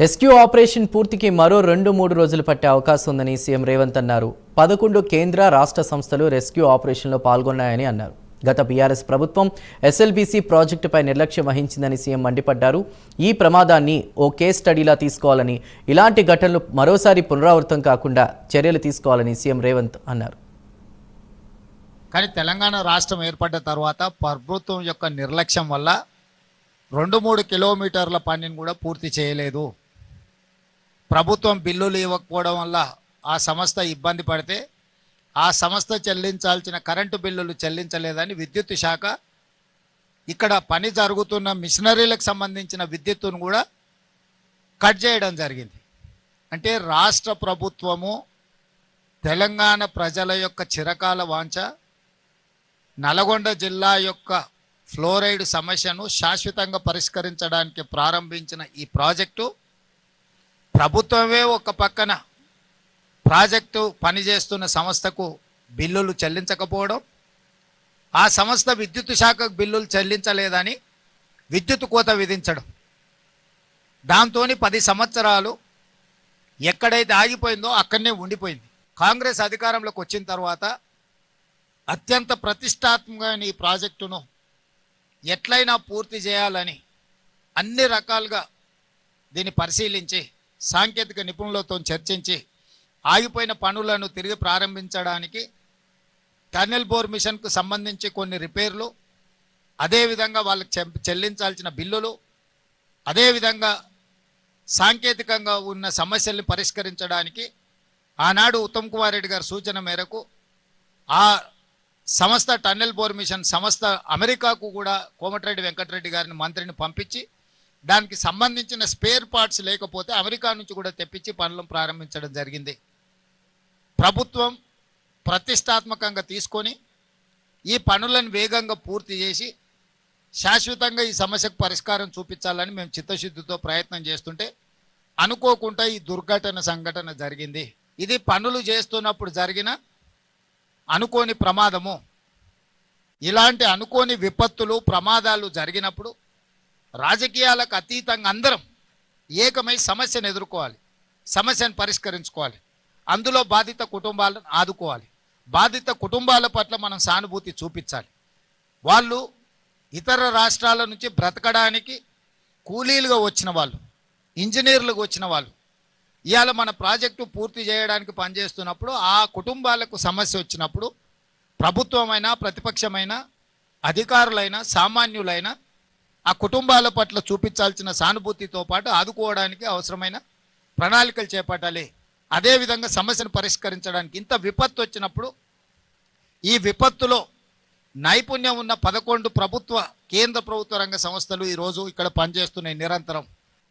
Rescue operation పూర్తికి మరో రెండు మూడు రోజులు పట్టే అవకాశం ఉందని సీఎం రేవంత్ అన్నారు. పదకొండు కేంద్ర రాష్ట్ర సంస్థలు రెస్క్యూ ఆపరేషన్లో పాల్గొన్నాయని అన్నారు. గత బీఆర్ఎస్ ప్రభుత్వం ఎస్ఎల్బీసీ ప్రాజెక్టుపై నిర్లక్ష్యం వహించిందని సీఎం మండిపడ్డారు. ఈ ప్రమాదాన్ని ఓ కేస్ స్టడీలా తీసుకోవాలని ఇలాంటి ఘటనలు మరోసారి పునరావృతం కాకుండా చర్యలు తీసుకోవాలని సీఎం రేవంత్ అన్నారు. కానీ తెలంగాణ రాష్ట్రం ఏర్పడ్డ తర్వాత ప్రభుత్వం యొక్క నిర్లక్ష్యం వల్ల రెండు మూడు కిలోమీటర్ల పనిని కూడా పూర్తి చేయలేదు. ప్రభుత్వం బిల్లులు ఇవ్వకపోవడం వల్ల ఆ సంస్థ ఇబ్బంది పడితే ఆ సంస్థ చెల్లించాల్సిన కరెంటు బిల్లులు చెల్లించలేదని విద్యుత్ శాఖ ఇక్కడ పని జరుగుతున్న మిషనరీలకు సంబంధించిన విద్యుత్తును కూడా కట్ చేయడం జరిగింది. అంటే రాష్ట్ర ప్రభుత్వము తెలంగాణ ప్రజల యొక్క చిరకాల వాంఛ నల్గొండ జిల్లా యొక్క ఫ్లోరైడ్ సమస్యను శాశ్వతంగా పరిష్కరించడానికి ప్రారంభించిన ఈ ప్రాజెక్టు ప్రభుత్వమే ఒక పక్కన ప్రాజెక్టు పనిచేస్తున్న సంస్థకు బిల్లులు చెల్లించకపోవడం ఆ సంస్థ విద్యుత్ శాఖకు బిల్లులు చెల్లించలేదని విద్యుత్ కోత విధించడం. దాంతో పది సంవత్సరాలు ఎక్కడైతే ఆగిపోయిందో అక్కడనే ఉండిపోయింది. కాంగ్రెస్ అధికారంలోకి వచ్చిన తర్వాత అత్యంత ప్రతిష్టాత్మకమైన ఈ ప్రాజెక్టును ఎట్లయినా పూర్తి చేయాలని అన్ని రకాలుగా దీన్ని పరిశీలించి సాంకేతిక నిపుణులతో చర్చించి ఆగిపోయిన పనులను తిరిగి ప్రారంభించడానికి టన్నెల్ బోర్ మిషన్కు సంబంధించి కొన్ని రిపేర్లు అదేవిధంగా వాళ్ళకి చెల్లించాల్సిన బిల్లులు అదేవిధంగా సాంకేతికంగా ఉన్న సమస్యల్ని పరిష్కరించడానికి ఆనాడు ఉత్తమ్ కుమార్ రెడ్డి గారి సూచన మేరకు ఆ సంస్థ టన్నెల్ బోర్ మిషన్ సంస్థ అమెరికాకు కూడా కోమటిరెడ్డి వెంకటరెడ్డి గారిని మంత్రిని పంపించి దానికి సంబంధించిన స్పేర్ పార్ట్స్ లేకపోతే అమెరికా నుంచి కూడా తెప్పించి పనులను ప్రారంభించడం జరిగింది. ప్రభుత్వం ప్రతిష్టాత్మకంగా తీసుకొని ఈ పనులను వేగంగా పూర్తి చేసి శాశ్వతంగా ఈ సమస్యకు పరిష్కారం చూపించాలని మేము చిత్తశుద్ధితో ప్రయత్నం చేస్తుంటే అనుకోకుండా ఈ దుర్ఘటన సంఘటన జరిగింది. ఇది పనులు చేస్తున్నప్పుడు జరిగిన అనుకోని ప్రమాదము. ఇలాంటి అనుకోని విపత్తులు ప్రమాదాలు జరిగినప్పుడు రాజకీయాలకు అతీతంగా అందరం ఏకమై సమస్యను ఎదుర్కోవాలి సమస్యను పరిష్కరించుకోవాలి. అందులో బాధిత కుటుంబాలను ఆదుకోవాలి. బాధిత కుటుంబాల పట్ల మనం సానుభూతి చూపించాలి. వాళ్ళు ఇతర రాష్ట్రాల నుంచి బ్రతకడానికి కూలీలుగా వచ్చిన వాళ్ళు ఇంజనీర్లుగా వచ్చిన వాళ్ళు ఇవాళ మన ప్రాజెక్టు పూర్తి చేయడానికి పనిచేస్తున్నప్పుడు ఆ కుటుంబాలకు సమస్య వచ్చినప్పుడు ప్రభుత్వమైనా ప్రతిపక్షమైనా అధికారులైనా సామాన్యులైనా ఆ కుటుంబాల పట్ల చూపించాల్సిన సానుభూతితో పాటు ఆదుకోవడానికి అవసరమైన ప్రణాళికలు చేపట్టాలి. అదేవిధంగా సమస్యను పరిష్కరించడానికి ఇంత విపత్తు వచ్చినప్పుడు ఈ విపత్తులో నైపుణ్యం ఉన్న పదకొండు ప్రభుత్వ కేంద్ర ప్రభుత్వ రంగ సంస్థలు ఈరోజు ఇక్కడ పనిచేస్తున్నాయి నిరంతరం.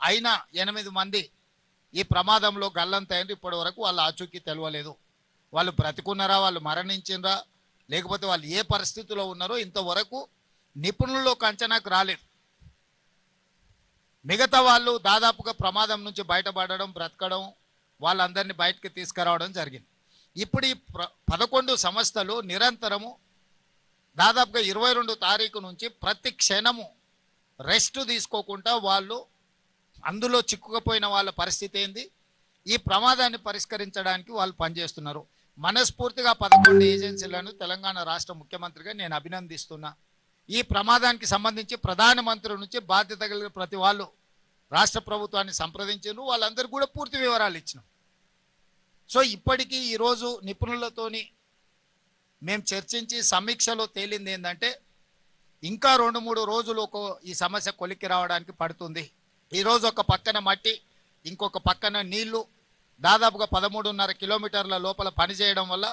అయినా ఎనిమిది మంది ఈ ప్రమాదంలో గల్లంతైంది ఇప్పటి వరకు వాళ్ళ ఆచూకీ తెలియలేదు వాళ్ళు బ్రతికున్నారా వాళ్ళు మరణించిండ్రా లేకపోతే వాళ్ళు ఏ పరిస్థితిలో ఉన్నారో ఇంతవరకు నిపుణుల్లో అంచనాకు రాలేదు. మిగతా వాళ్ళు దాదాపుగా ప్రమాదం నుంచి బయటపడడం బ్రతకడం వాళ్ళందరినీ బయటకు తీసుకురావడం జరిగింది. ఇప్పుడు ఈ పదకొండు సంస్థలు నిరంతరము దాదాపుగా ఇరవై రెండు తారీఖు నుంచి ప్రతి క్షణము రెస్ట్ తీసుకోకుండా వాళ్ళు అందులో చిక్కుకుపోయిన వాళ్ళ పరిస్థితి ఏంది? ఈ ప్రమాదాన్ని పరిష్కరించడానికి వాళ్ళు పనిచేస్తున్నారు. మనస్ఫూర్తిగా పదకొండు ఏజెన్సీలను తెలంగాణ రాష్ట్ర ముఖ్యమంత్రిగా నేను అభినందిస్తున్నా. ఈ ప్రమాదానికి సంబంధించి ప్రధానమంత్రి నుంచి బాధ్యత కలిగిన ప్రతి వాళ్ళు రాష్ట్ర ప్రభుత్వాన్ని సంప్రదించాను వాళ్ళందరికీ కూడా పూర్తి వివరాలు ఇచ్చినాం. సో ఇప్పటికీ ఈరోజు నిపుణులతోని మేము చర్చించి సమీక్షలో తేలింది ఏంటంటే ఇంకా రెండు మూడు రోజులు ఒక ఈ సమస్య కొలిక్కి రావడానికి పడుతుంది. ఈరోజు ఒక పక్కన మట్టి ఇంకొక పక్కన నీళ్ళు దాదాపుగా పదమూడున్నర కిలోమీటర్ల లోపల పనిచేయడం వల్ల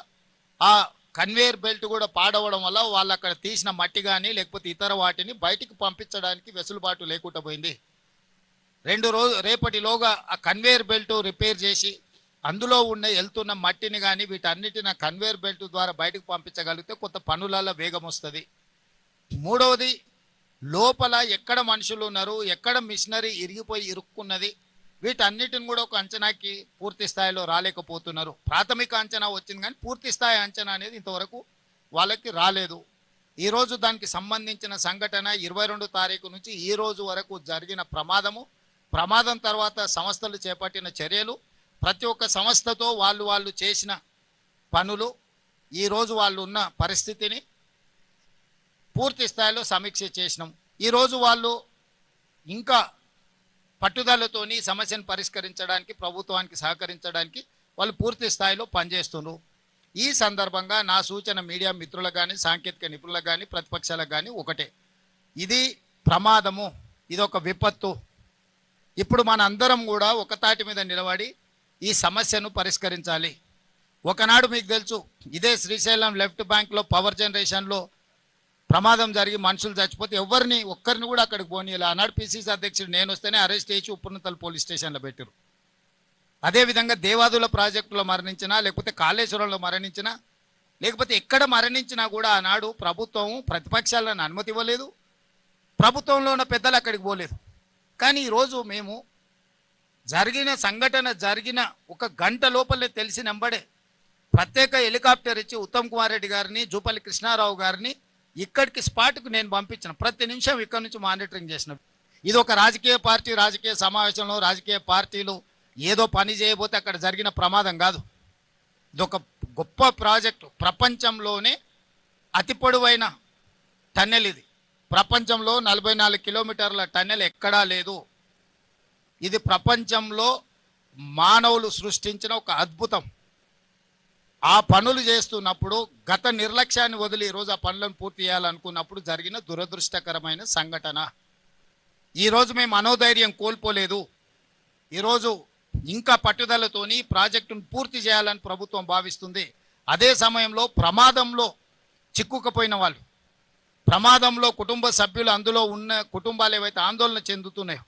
ఆ కన్వేయర్ బెల్ట్ కూడా పాడవడం వల్ల వాళ్ళు అక్కడ తీసిన మట్టి కానీ లేకపోతే ఇతర వాటిని బయటికి పంపించడానికి వెసులుబాటు లేకుండా పోయింది. రెండు రోజు రేపటిలోగా ఆ కన్వేయర్ బెల్ట్ రిపేర్ చేసి అందులో ఉన్న వెళ్తున్న మట్టిని కానీ వీటన్నిటిని ఆ కన్వేయర్ బెల్ట్ ద్వారా బయటకు పంపించగలిగితే కొంత పనులలో వేగం వస్తుంది. మూడవది లోపల ఎక్కడ మనుషులు ఉన్నారు ఎక్కడ మిషనరీ ఇరిగిపోయి ఇరుక్కున్నది వీటన్నిటిని కూడా ఒక అంచనాకి పూర్తి స్థాయిలో రాలేకపోతున్నారు. ప్రాథమిక అంచనా వచ్చింది కానీ పూర్తి స్థాయి అంచనా అనేది ఇంతవరకు వాళ్ళకి రాలేదు. ఈరోజు దానికి సంబంధించిన సంఘటన ఇరవై రెండు తారీఖు నుంచి ఈ రోజు వరకు జరిగిన ప్రమాదము ప్రమాదం తర్వాత సంస్థలు చేపట్టిన చర్యలు ప్రతి ఒక్క సంస్థతో వాళ్ళు వాళ్ళు చేసిన పనులు ఈరోజు వాళ్ళు ఉన్న పరిస్థితిని పూర్తి స్థాయిలో సమీక్ష చేసినాం. ఈరోజు వాళ్ళు ఇంకా పట్టుదలతోని సమస్యను పరిష్కరించడానికి ప్రభుత్వానికి సహకరించడానికి వాళ్ళు పూర్తి స్థాయిలో పనిచేస్తున్నారు ఈ సందర్భంగా నా సూచన మీడియా మిత్రులకు కానీ సాంకేతిక నిపుణులకు కానీ ప్రతిపక్షాలకు కానీ ఒకటే. ఇది ప్రమాదము ఇది ఒక విపత్తు. ఇప్పుడు మన అందరం కూడా ఒక తాటి మీద నిలబడి ఈ సమస్యను పరిష్కరించాలి. ఒకనాడు మీకు తెలుసు ఇదే శ్రీశైలం లెఫ్ట్ బ్యాంక్లో పవర్ జనరేషన్లో ప్రమాదం జరిగి మనుషులు చచ్చిపోతే ఎవరిని ఒక్కరిని కూడా అక్కడికి పోనీయాలి. ఆనాడు పిసిసి అధ్యక్షుడు నేను వస్తేనే అరెస్ట్ చేసి ఉప్పునతల పోలీస్ స్టేషన్లో పెట్టారు అదేవిధంగా దేవాదుల ప్రాజెక్టులో మరణించినా లేకపోతే కాళేశ్వరంలో మరణించినా లేకపోతే ఎక్కడ మరణించినా కూడా ఆనాడు ప్రభుత్వం ప్రతిపక్షాలను అనుమతి ఇవ్వలేదు. ప్రభుత్వంలో ఉన్న పెద్దలు అక్కడికి పోలేదు. కానీ ఈరోజు మేము జరిగిన సంఘటన జరిగిన ఒక గంట లోపలే తెలిసినంబడే ప్రత్యేక హెలికాప్టర్ ఇచ్చి ఉత్తమ్ కుమార్ రెడ్డి గారిని జూపల్లి కృష్ణారావు గారిని ఇక్కడికి స్పాట్కు నేను పంపించిన. ప్రతి నిమిషం ఇక్కడ నుంచి మానిటరింగ్ చేసిన. ఇది ఒక రాజకీయ పార్టీ రాజకీయ సమావేశంలో రాజకీయ పార్టీలు ఏదో పని చేయబోతే అక్కడ జరిగిన ప్రమాదం కాదు. ఇది ఒక గొప్ప ప్రాజెక్టు. ప్రపంచంలోనే అతి పొడవైన టన్నెల్ ఇది. ప్రపంచంలో నలభై నాలుగు కిలోమీటర్ల టన్నెల్ ఎక్కడా లేదు. ఇది ప్రపంచంలో మానవులు సృష్టించిన ఒక అద్భుతం. ఆ పనులు చేస్తున్నప్పుడు గత నిర్లక్ష్యాన్ని వదిలి ఈరోజు ఆ పనులను పూర్తి చేయాలనుకున్నప్పుడు జరిగిన దురదృష్టకరమైన సంఘటన. ఈరోజు మేము మనోధైర్యం కోల్పోలేదు. ఈరోజు ఇంకా పట్టుదలతోని ప్రాజెక్టును పూర్తి చేయాలని ప్రభుత్వం భావిస్తుంది. అదే సమయంలో ప్రమాదంలో చిక్కుకుపోయిన వాళ్ళు ప్రమాదంలో కుటుంబ సభ్యులు అందులో ఉన్న కుటుంబాలు ఏవైతే ఆందోళన చెందుతున్నాయో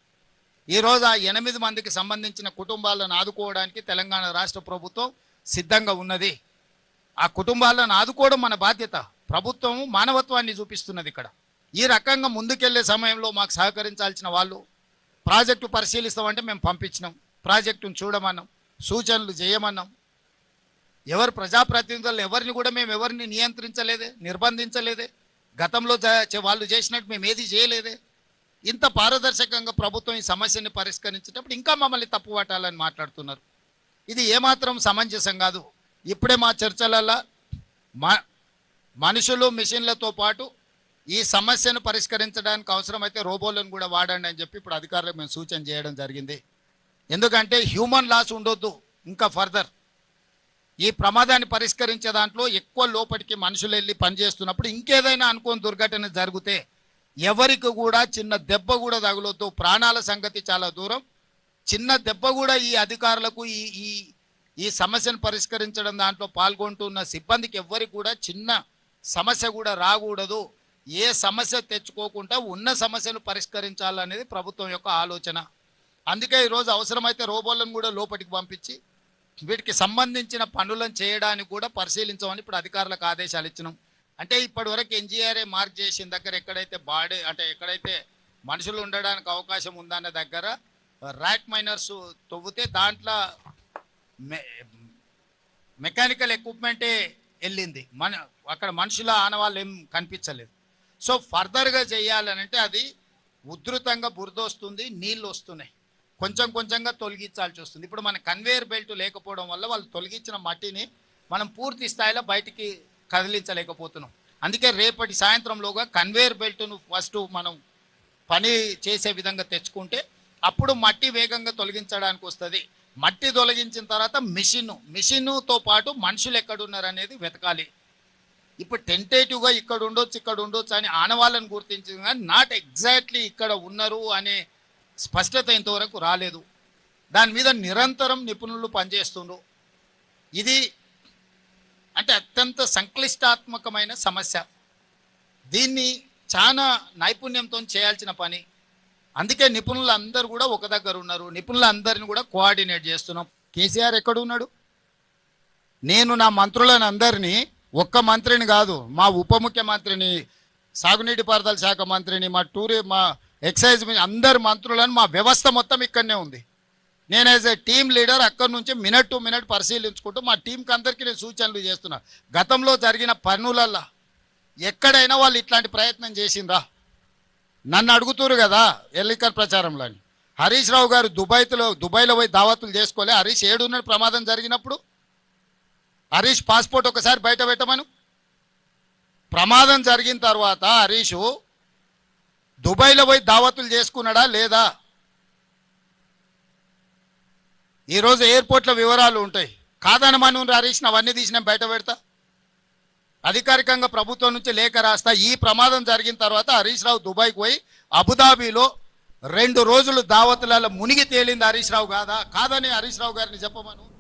ఈరోజు ఆ ఎనిమిది మందికి సంబంధించిన కుటుంబాలను ఆదుకోవడానికి తెలంగాణ రాష్ట్ర ప్రభుత్వం సిద్ధంగా ఉన్నది. ఆ కుటుంబాలను ఆదుకోవడం మన బాధ్యత. ప్రభుత్వం మానవత్వాన్ని చూపిస్తున్నది ఇక్కడ. ఈ రకంగా ముందుకెళ్ళే సమయంలో మాకు సహకరించాల్సిన వాళ్ళు ప్రాజెక్టు పరిశీలిస్తామంటే మేము పంపించినాం. ప్రాజెక్టును చూడమన్నాం సూచనలు చేయమన్నాం. ఎవరు ప్రజాప్రతినిధులు ఎవరిని కూడా మేము ఎవరిని నియంత్రించలేదే నిర్బంధించలేదే. గతంలో వాళ్ళు చేసినట్టు మేము ఏది చేయలేదే. ఇంత పారదర్శకంగా ప్రభుత్వం ఈ సమస్యని పరిష్కరించేటప్పుడు ఇంకా మమ్మల్ని తప్పు పట్టాలని మాట్లాడుతున్నారు. ఇది ఏమాత్రం సమంజసం కాదు. ఇప్పుడే మా చర్చలలో మా మనుషులు మిషన్లతో పాటు ఈ సమస్యను పరిష్కరించడానికి అవసరమైతే రోబోలను కూడా వాడండి అని చెప్పి ఇప్పుడు అధికారులకు మేము సూచన చేయడం జరిగింది. ఎందుకంటే హ్యూమన్ లాస్ ఉండొద్దు. ఇంకా ఫర్దర్ ఈ ప్రమాదాన్ని పరిష్కరించే దాంట్లో ఎక్కువ లోపలికి మనుషులు వెళ్ళి పనిచేస్తున్నప్పుడు ఇంకేదైనా అనుకోని దుర్ఘటన జరిగితే ఎవరికి కూడా చిన్న దెబ్బ కూడా తగులొద్దు. ప్రాణాల సంగతి చాలా దూరం. చిన్న దెబ్బ కూడా ఈ అధికారులకు ఈ ఈ ఈ సమస్యను పరిష్కరించడం దాంట్లో పాల్గొంటున్న సిబ్బందికి ఎవ్వరికి కూడా చిన్న సమస్య కూడా రాకూడదు. ఏ సమస్య తెచ్చుకోకుండా ఉన్న సమస్యను పరిష్కరించాలనేది ప్రభుత్వం యొక్క ఆలోచన. అందుకే ఈరోజు అవసరమైతే రోబోలను కూడా లోపలికి పంపించి వీటికి సంబంధించిన పనులను చేయడానికి కూడా పరిశీలించమని ఇప్పుడు అధికారులకు ఆదేశాలు ఇచ్చినాం. అంటే ఇప్పటి వరకు ఎన్జిఆర్ఏ మార్క్ చేసిన దగ్గర ఎక్కడైతే బాడీ అంటే ఎక్కడైతే మనుషులు ఉండడానికి అవకాశం ఉందనే దగ్గర ర్యాక్ మైనర్స్ తవ్వితే దాంట్లో మె మెకానికల్ ఎక్విప్మెంటే వెళ్ళింది. మన అక్కడ మనుషుల ఆనవాళ్ళు ఏం కనిపించలేదు. సో ఫర్దర్గా చేయాలనంటే అది ఉధృతంగా బురద వస్తుంది నీళ్ళు వస్తున్నాయి. కొంచెం కొంచెంగా తొలగించాల్సి వస్తుంది. ఇప్పుడు మన కన్వేయర్ బెల్ట్ లేకపోవడం వల్ల వాళ్ళు తొలగించిన మట్టిని మనం పూర్తి స్థాయిలో బయటికి కదిలించలేకపోతున్నాం. అందుకే రేపటి సాయంత్రంలోగా కన్వేయర్ బెల్ట్ను ఫస్ట్ మనం పని చేసే విధంగా తెచ్చుకుంటే అప్పుడు మట్టి వేగంగా తొలగించడానికి వస్తుంది. మట్టి తొలగించిన తర్వాత మిషన్ మిషన్తో పాటు మనుషులు ఎక్కడున్నారు అనేది వెతకాలి. ఇప్పుడు టెంటేటివ్గా ఇక్కడ ఉండొచ్చు ఇక్కడ ఉండొచ్చు అని ఆనవాళ్ళని గుర్తించింది కానీ నాట్ ఎగ్జాక్ట్లీ ఇక్కడ ఉన్నారు అనే స్పష్టత ఇంతవరకు రాలేదు. దాని మీద నిరంతరం నిపుణులు పనిచేస్తుండ్రు. ఇది అంటే అత్యంత సంక్లిష్టాత్మకమైన సమస్య. దీన్ని చాలా నైపుణ్యంతో చేయాల్సిన పని. అందుకే నిపుణులు అందరూ కూడా ఒక దగ్గర ఉన్నారు. నిపుణులందరిని కూడా కోఆర్డినేట్ చేస్తున్నాం. కేసీఆర్ ఎక్కడ ఉన్నాడు నేను నా మంత్రులను అందరినీ ఒక్క మంత్రిని కాదు మా ఉప ముఖ్యమంత్రిని సాగునీటి పారుదల శాఖ మంత్రిని మా టూరి మా ఎక్సైజ్ అందరు మంత్రులను మా వ్యవస్థ మొత్తం ఇక్కడనే ఉంది. నేను యాజ్ ఏ టీమ్ లీడర్ అక్కడి నుంచి మినిట్ టు మినిట్ పరిశీలించుకుంటూ మా టీంకి అందరికీ నేను సూచనలు చేస్తున్నా. గతంలో జరిగిన పనులల్లో ఎక్కడైనా వాళ్ళు ఇట్లాంటి ప్రయత్నం చేసిందా నన్ను అడుగుతురు కదా ఎల్లికల్ ప్రచారంలో అని. హరీష్ రావు గారు దుబాయ్లో దుబాయ్లో పోయి దావతులు చేసుకోలే. హరీష్ ఏడున్న ప్రమాదం జరిగినప్పుడు హరీష్ పాస్పోర్ట్ ఒకసారి బయట పెట్టమను. ప్రమాదం జరిగిన తర్వాత హరీషు దుబాయ్లో పోయి దావతులు చేసుకున్నాడా లేదా? ఈరోజు ఎయిర్పోర్ట్ల వివరాలు ఉంటాయి. కాదని మనం హరీష్ అవన్నీ తీసిన బయట పెడతా. అధికారికంగా ప్రభుత్వం నుంచి లేఖ రాస్తా. ఈ ప్రమాదం జరిగిన తర్వాత హరీష్ రావు దుబాయ్కి పోయి అబుదాబీలో రెండు రోజులు దావతులలో మునిగి తేలింది హరీష్ రావు కాదా? కాదని హరీష్ రావు గారిని చెప్పమను.